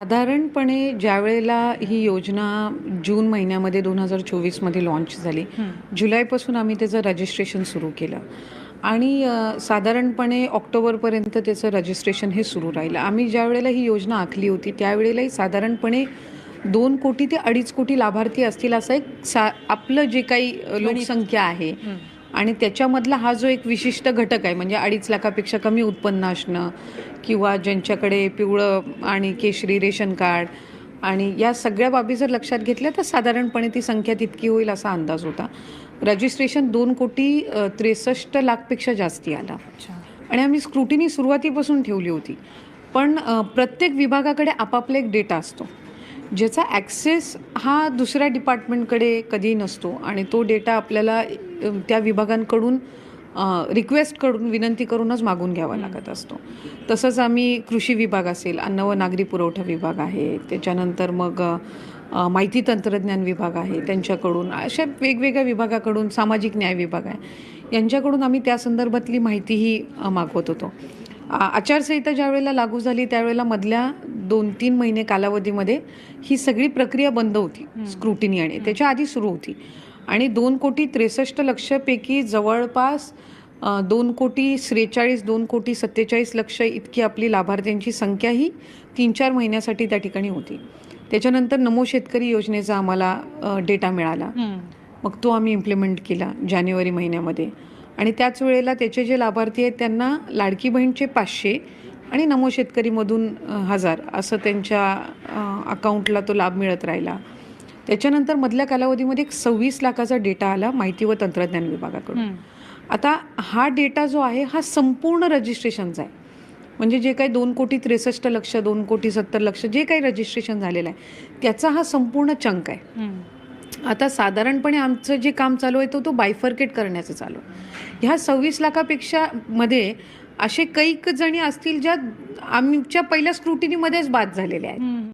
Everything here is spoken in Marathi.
साधारणपणे ज्यावेळेला ही योजना जून महिन्यामध्ये दोन हजार चोवीसमध्ये लॉन्च झाली जुलैपासून आम्ही त्याचं रजिस्ट्रेशन सुरू केलं. आणि साधारणपणे ऑक्टोबरपर्यंत त्याचं रजिस्ट्रेशन हे सुरू राहिलं. आम्ही ज्या वेळेला ही योजना आखली होती त्यावेळेलाही साधारणपणे दोन कोटी ते अडीच कोटी लाभार्थी असतील असं एक सा आपलं जे काही लोकसंख्या आहे आणि त्याच्यामधला हा जो एक विशिष्ट घटक आहे म्हणजे अडीच लाखापेक्षा कमी उत्पन्न असणं किंवा ज्यांच्याकडे पिवळं आणि केशरी रेशन कार्ड आणि या सगळ्या बाबी जर लक्षात घेतल्या तर साधारणपणे ती संख्या तितकी होईल असा अंदाज होता. रजिस्ट्रेशन दोन कोटी त्रेसष्ट लाखपेक्षा जास्ती आला. आणि आम्ही स्क्रुटिनी सुरुवातीपासून ठेवली होती. पण प्रत्येक विभागाकडे आपापला एक डेटा असतो. ज्याचा ॲक्सेस हा दुसऱ्या डिपार्टमेंटकडे कधीही नसतो आणि तो डेटा आपल्याला त्या विभागांकडून रिक्वेस्ट करून विनंती करूनच मागून घ्यावा लागत असतो. तसंच आम्ही कृषी विभाग असेल अन्न व नागरी पुरवठा विभाग आहे त्याच्यानंतर मग माहिती तंत्रज्ञान विभाग आहे त्यांच्याकडून अशा वेगवेगळ्या विभागाकडून सामाजिक न्याय विभाग आहे यांच्याकडून आम्ही त्या संदर्भातली माहितीही मागवत होतो. आचारसंहिता ज्या वेळेला लागू झाली त्यावेळेला मधल्या दोन तीन महिने कालावधीमध्ये ही सगळी प्रक्रिया बंद होती स्क्रुटिनी आणि त्याच्या आधी सुरू होती. आणि दोन कोटी त्रेसष्ट लक्षपैकी जवळपास दोन कोटी त्रेचाळीस दोन कोटी सत्तेचाळीस लक्ष इतकी आपली लाभार्थ्यांची संख्या ही तीन चार महिन्यासाठी त्या ठिकाणी होती. त्याच्यानंतर नमो शेतकरी योजनेचा आम्हाला डेटा मिळाला. मग तो आम्ही इम्प्लिमेंट केला जानेवारी महिन्यामध्ये. आणि त्याच वेळेला त्याचे जे लाभार्थी आहेत त्यांना लाडकी बहीणचे पाचशे आणि नमो शेतकरीमधून हजार असं त्यांच्या अकाउंटला तो लाभ मिळत राहिला. त्याच्यानंतर मधल्या कालावधीमध्ये एक सव्वीस लाखाचा डेटा आला माहिती व तंत्रज्ञान विभागाकडून. आता हा डेटा जो आहे हा संपूर्ण रजिस्ट्रेशनचा आहे. म्हणजे जे काही दोन कोटी त्रेसष्ट लक्ष दोन कोटी सत्तर लक्ष जे काही रजिस्ट्रेशन झालेलं आहे त्याचा हा संपूर्ण चंक आहे. आता साधारणपणे आमचं जे काम चालू आहे तो तो बायफर्केट करण्याचं चालू आहे. ह्या सव्वीस लाखापेक्षा मध्ये असे कैक जणी असतील ज्या आमच्या पहिल्या स्क्रुटिनीमध्येच बाद झालेल्या आहेत.